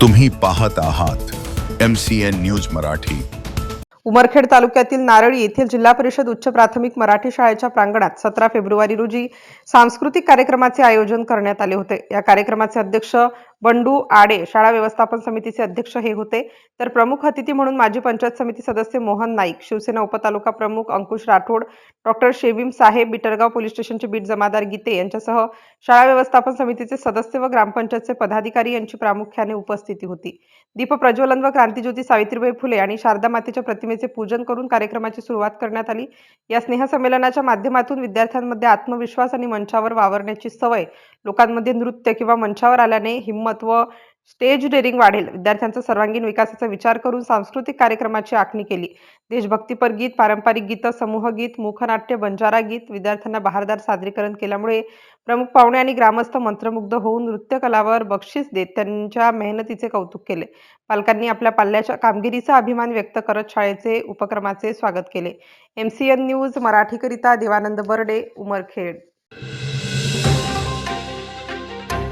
तुम्ही पाहत आहात M C N news Marathi. Umarkhed तालुक्यातील नारळी येथील जिल्हा परिषद उच्च प्राथमिक मराठी शाळेच्या प्रांगणात सतरा फेब्रुवारी रोजी सांस्कृतिक कार्यक्रमाचे आयोजन करण्यात आले होते. या कार्यक्रमाचे अध्यक्ष बंडू आडे शाळा व्यवस्थापन समितीचे अध्यक्ष हे होते. तर प्रमुख अतिथी म्हणून माजी पंचायत समिती सदस्य मोहन नाईक शिवसेना उपतालुका प्रमुख अंकुश राठोड डॉक्टर शेबीम साहेब बिटरगाव पोलीस स्टेशनचे बीट जमादार गीते यांच्यासह शाळा व्यवस्थापन समितीचे सदस्य व ग्रामपंचायतचे पदाधिकारी यांची प्रामुख्याने उपस्थिती होती. दीप प्रज्वलन व क्रांतीज्योती सावित्रीबाई फुले आणि शारदा मातेच्या प्रतिमेचे पूजन करून कार्यक्रमाची सुरुवात करण्यात आली. या स्नेहसंमेलनाच्या माध्यमातून विद्यार्थ्यांमध्ये आत्मविश्वास आणि मंचावर वावरण्याची सवय लोकांमध्ये नृत्य किंवा मंचावर आल्याने हिंमत व स्टेज डेअरिंग वाढेल. विद्यार्थ्यांचा सर्वांगीण विकासाचा विचार करून सांस्कृतिक कार्यक्रमाची आखणी केली. देशभक्तीपर गीत पारंपरिक गीतं समूह गीत मुखनाट्य बंजारा गीत विद्यार्थ्यांना बहारदार सादरीकरण केल्यामुळे प्रमुख पाहुणे आणि ग्रामस्थ मंत्रमुग्ध होऊन नृत्य कलावर बक्षीस देत त्यांच्या मेहनतीचे कौतुक केले. पालकांनी आपल्या पाल्याच्या कामगिरीचा अभिमान व्यक्त करत शाळेचे उपक्रमाचे स्वागत केले. एम सी एन न्यूज मराठीकरिता देवानंद बर्डे उमरखेड.